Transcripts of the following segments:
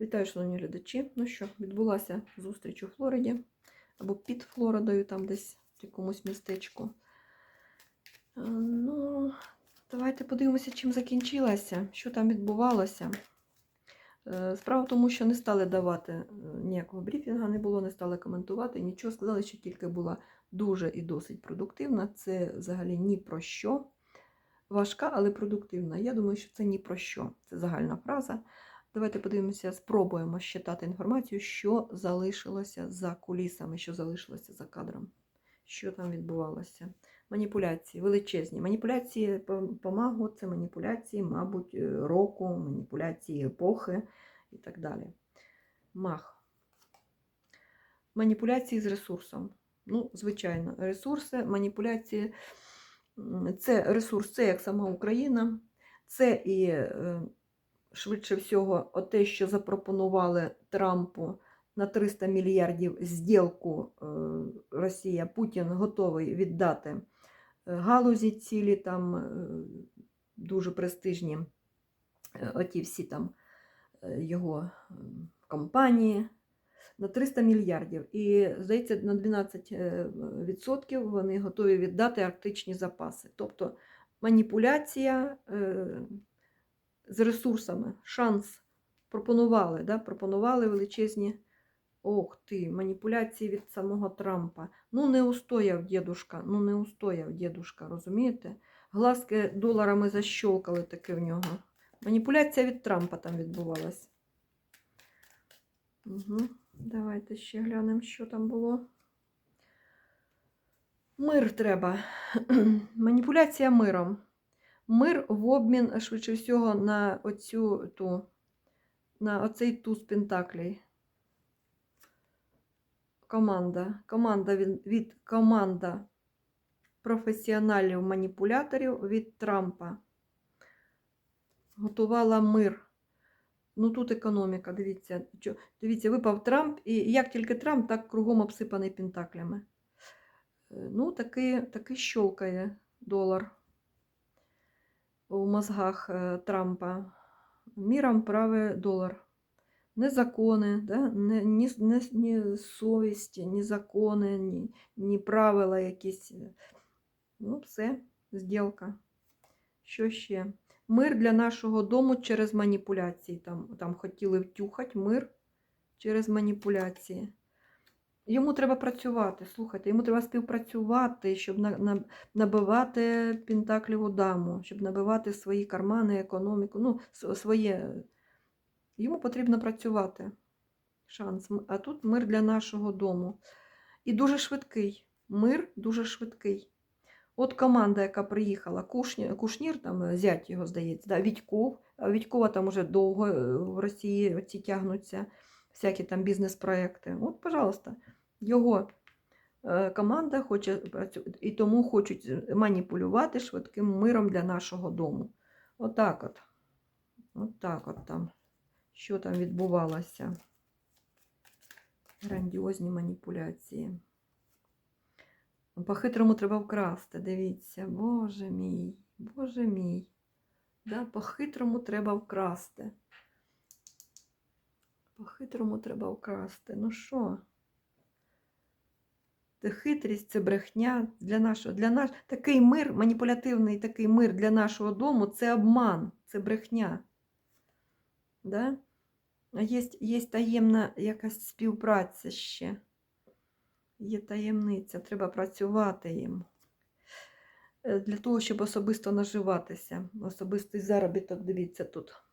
Вітаю, шановні глядачі. Ну що, відбулася зустріч у Флориді або під Флоридою, там десь в якомусь містечку. Е, Ну, давайте подивимося, чим закінчилася, що там відбувалося. Е, Справа в тому, що не стали давати е, ніякого брифінга, не було, не стали коментувати, нічого. Сказали, що тільки була дуже і досить продуктивна. Це взагалі ні про що. Важка, але продуктивна. Я думаю, що це ні про що. Це загальна фраза. Давайте подивимося, спробуємо щитати інформацію, що залишилося за кулісами, що залишилося за кадром, що там відбувалося. Маніпуляції величезні. Маніпуляції по, по магу це маніпуляції, мабуть, е, року, маніпуляції епохи і так далі. Маг. Маніпуляції з ресурсом. Ну, звичайно, ресурси, маніпуляції. Це ресурс, це як сама Україна, це і. Швидше всього, те, що запропонували Трампу на 300 мільярдів зділку е, Росія, Путін готовий віддати е, галузі цілі, там е, дуже престижні оті всі там його компанії. На 300 мільярдів. І, здається, на 12% вони готові віддати арктичні запаси. Тобто маніпуляція з ресурсами, шанс пропонували, да? пропонували величезні ох ти, маніпуляції від самого Трампа. Ну, не устояв дідушка, ну не устояв дідушка, розумієте? Глазки доларами защолкали таке в нього. Маніпуляція від Трампа там відбувалась. Угу. Давайте ще глянемо, що там було. Мир треба. Маніпуляція миром. Мир в обмін, швидше всього, на оцю ту, на оцей туз Пентаклей. Команда. Команда від, від команда професіоналів-маніпуляторів від Трампа. Готувала мир. Ну тут економіка, дивіться. Дивіться, випав Трамп, і як тільки Трамп, так кругом обсипаний пентаклями. Е, Ну, таки, таки щолкає долар у мозгах е, Трампа. Міром праве долар. Не закони, да? не, ні, ні, ні совісті, ні закони, ні, ні правила якісь. Ну, все, зділка. Що ще? Мир для нашого дому через маніпуляції. Там, там хотіли втюхати мир через маніпуляції. Йому треба працювати, слухайте, йому треба співпрацювати, щоб на, на, набивати пентакліву даму, щоб набивати свої кармани, економіку, ну, своє. Йому потрібно працювати. Шанс. А тут мир для нашого дому. І дуже швидкий. Мир дуже швидкий. От команда, яка приїхала, Кушнір, Кушнір там е, зять його, здається, да, Відьков. А Відькова там уже довго е, в Росії ці тягнуться всякі там бізнес-проекти. От, пожалуйста, його е, команда хоче і тому хочуть маніпулювати швидким миром для нашого дому. Отак от. Отак от там. Що там відбувалося? Грандіозні маніпуляції. По-хитрому треба вкрасти, дивіться, боже мій, боже мій. Да, по-хитрому треба вкрасти. По-хитрому треба вкрасти. Ну що? Хитрість, це брехня для нашого. Для наш... Такий мир, маніпулятивний такий мир для нашого дому це обман, це брехня. Да? А є, є таємна якась співпраця ще. Є таємниця, треба працювати їм. Е, Для того, щоб особисто наживатися. Особистий заробіток, дивіться тут.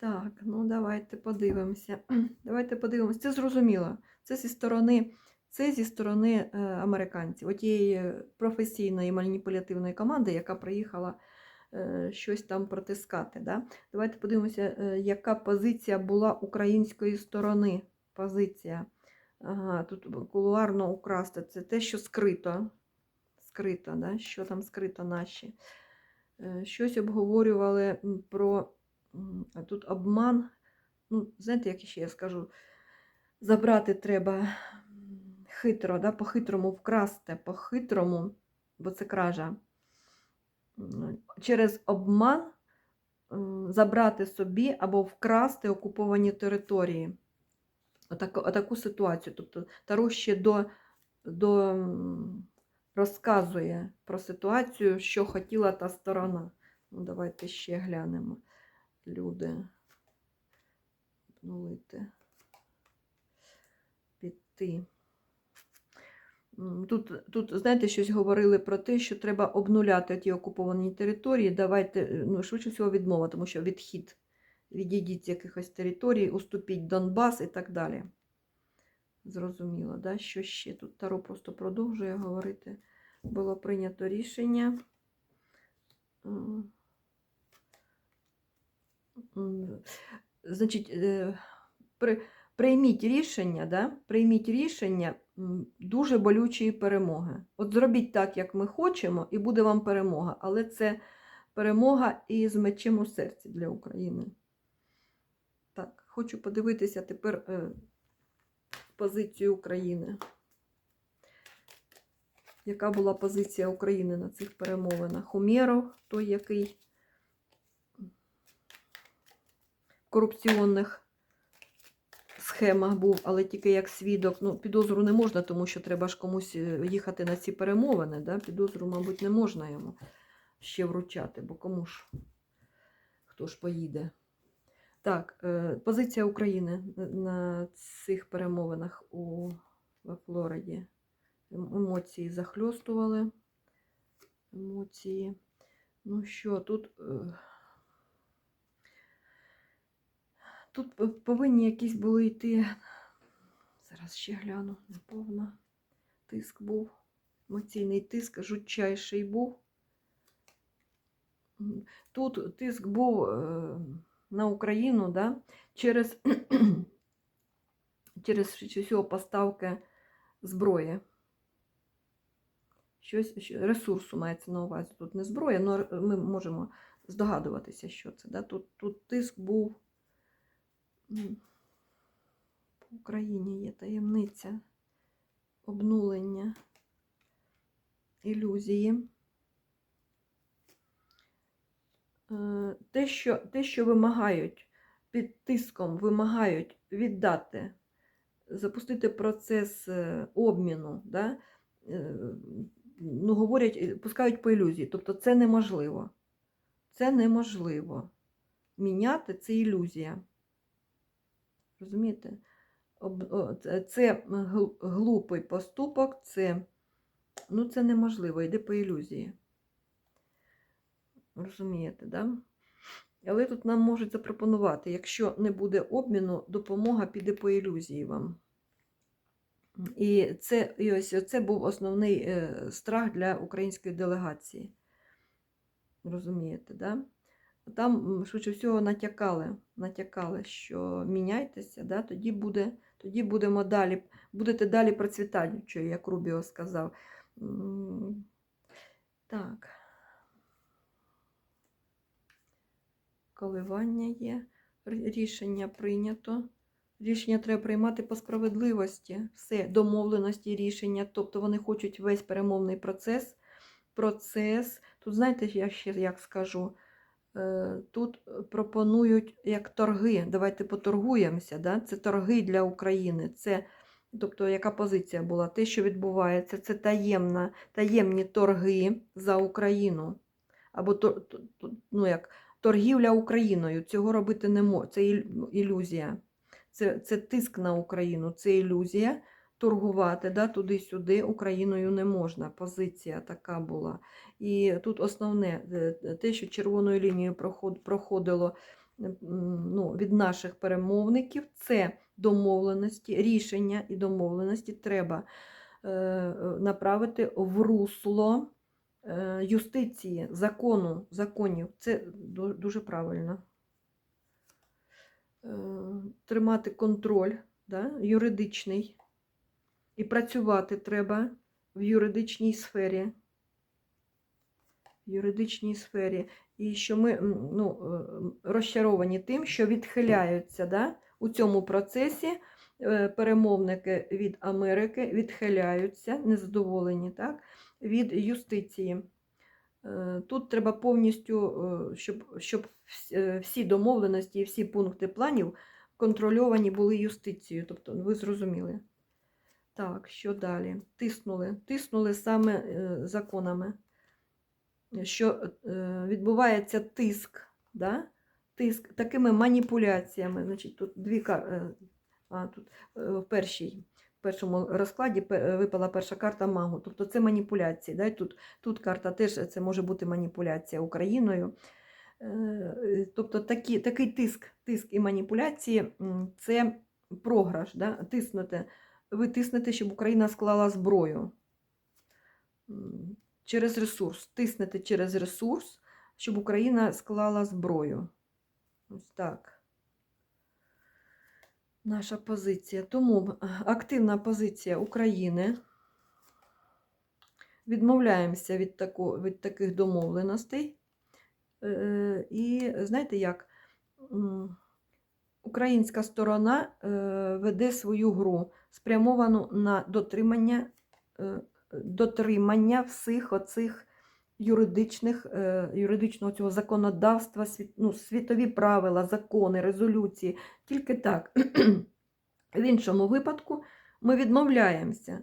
Так, ну давайте подивимося. Давайте подивимося. Це зрозуміло. Це зі сторони, це зі сторони е, американців, отієї професійної маніпулятивної команди, яка приїхала е, щось там протискати. Да? Давайте подивимося, е, яка позиція була української сторони. Позиція. Ага, тут кулуарно украсти. Це те, що скрито. Скрито, да? що там скрито наші. Щось обговорювали про а тут обман. Ну, знаєте, як ще я скажу, забрати треба хитро, да? по-хитрому вкрасти, по-хитрому, бо це кража. Через обман забрати собі або вкрасти окуповані території. Отаку, отаку ситуацію. Тобто Таро ще до, до, розказує про ситуацію, що хотіла та сторона. Ну, давайте ще глянемо. Люди. Обнулити. Піти. Тут, тут, знаєте, щось говорили про те, що треба обнуляти ті окуповані території. Давайте, е, ну, швидше всього, відмова, тому що відхід. Відійдіть з якихось територій, уступіть Донбас і так далі. Зрозуміло, да? що ще тут Таро просто продовжує говорити. Було прийнято рішення. Значить, е, при, прийміть рішення, да? прийміть рішення дуже болючої перемоги. От зробіть так, як ми хочемо, і буде вам перемога. Але це перемога із мечем у серці для України. Так, хочу подивитися тепер е, позицію України. Яка була позиція України на цих перемовинах? Умєров, той, який в корупційних схемах був, але тільки як свідок. Ну, підозру не можна, тому що треба ж комусь е, їхати на ці перемовини. Да? Підозру, мабуть, не можна йому ще вручати, бо кому ж хто ж поїде. Так, е, позиція України на- цих перемовинах у Флориді. Ем- Емоції захльостували. Емоції. Ну що, тут. Тут повинні якісь були йти. Зараз ще гляну, неповна. Тиск був. Емоційний тиск, жутчайший був. Тут тиск був е, на Україну да, через, через всього поставки зброї. Щось, що- ресурсу мається на увазі. Тут не зброя, але ми можемо здогадуватися, що це. Да? Тут, тут тиск був. М, По Україні є таємниця, обнулення, ілюзії. Е, Те, що, те, що вимагають, під тиском вимагають віддати, запустити процес е, обміну, да? е, ну, говорять, пускають по ілюзії. Тобто це неможливо. Це неможливо. Міняти це ілюзія. Розумієте? Це- Це глупий поступок, це, ну, це неможливо, йде по ілюзії. Розумієте, да? Але тут нам можуть запропонувати, якщо не буде обміну, допомога піде по ілюзії вам. І це, і ось це був основний е, страх для української делегації. Розумієте, да? Там, швидше всього, натякали, натякали, що міняйтеся, да? тоді, буде, тоді будемо далі, будете далі процвітаючою, як Рубіо сказав. Так. Коливання є, рішення прийнято. Рішення треба приймати по справедливості. Все, домовленості рішення. Тобто вони хочуть весь перемовний процес. Процес. Тут, знаєте, я ще як скажу, тут пропонують як торги. Давайте поторгуємося. Да? Це торги для України. Це, тобто, яка позиція була? Те, що відбувається, це таємна, таємні торги за Україну. Або ну, як, торгівля Україною. Цього робити не можна. Це ілюзія. Це, це тиск на Україну, це ілюзія. Торгувати да, туди-сюди Україною не можна. Позиція така була. І тут основне е, те, що червоною лінією проходило ну, від наших перемовників, це домовленості, рішення і домовленості треба е, е, направити в русло е, юстиції, закону, законів. Це дуже правильно. Е, Тримати контроль да, юридичний. І працювати треба в юридичній сфері. В юридичній сфері. І що ми ну, е, розчаровані тим, що відхиляються да, у цьому процесі е, перемовники від Америки відхиляються, незадоволені так, від юстиції. Е, Тут треба повністю, щоб, щоб всі домовленості і всі пункти планів контрольовані були юстицією. Тобто, ви зрозуміли. Так, що далі? Тиснули. Тиснули саме е, законами, що е, відбувається тиск, да? тиск такими маніпуляціями. Значить, тут дві е, а, тут в першій. В першому розкладі випала перша карта магу. Тобто це маніпуляції. Да? Тут, тут карта теж це може бути маніпуляція Україною. Тобто такі, такий тиск, тиск і маніпуляції це програш. Да? Тиснути. Ви тиснете, щоб Україна склала зброю. Через ресурс. Тиснете через ресурс, щоб Україна склала зброю. Ось так. Наша позиція. Тому е, активна позиція України. Відмовляємося від, тако, від таких домовленостей. Е, І знаєте як? Українська сторона е, веде свою гру, спрямовану на дотримання, е, дотримання всіх оцих юридичних, е, юридичного цього законодавства, ну, світові правила, закони, резолюції. Тільки так. В іншому випадку ми відмовляємося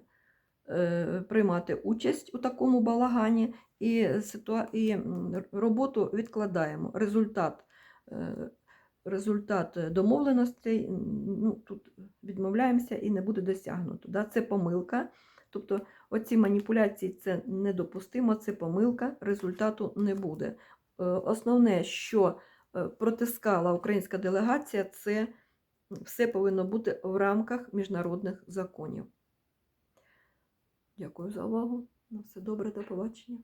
е, приймати участь у такому балагані і, ситуа... і роботу відкладаємо. Результат, результат домовленостей ну, тут відмовляємося і не буде досягнуто. Да? Це помилка. Тобто оці маніпуляції це недопустимо, це помилка, результату не буде. Е, Основне, що е, протискала українська делегація, це все повинно бути в рамках міжнародних законів. Дякую за увагу. На все добре, до побачення.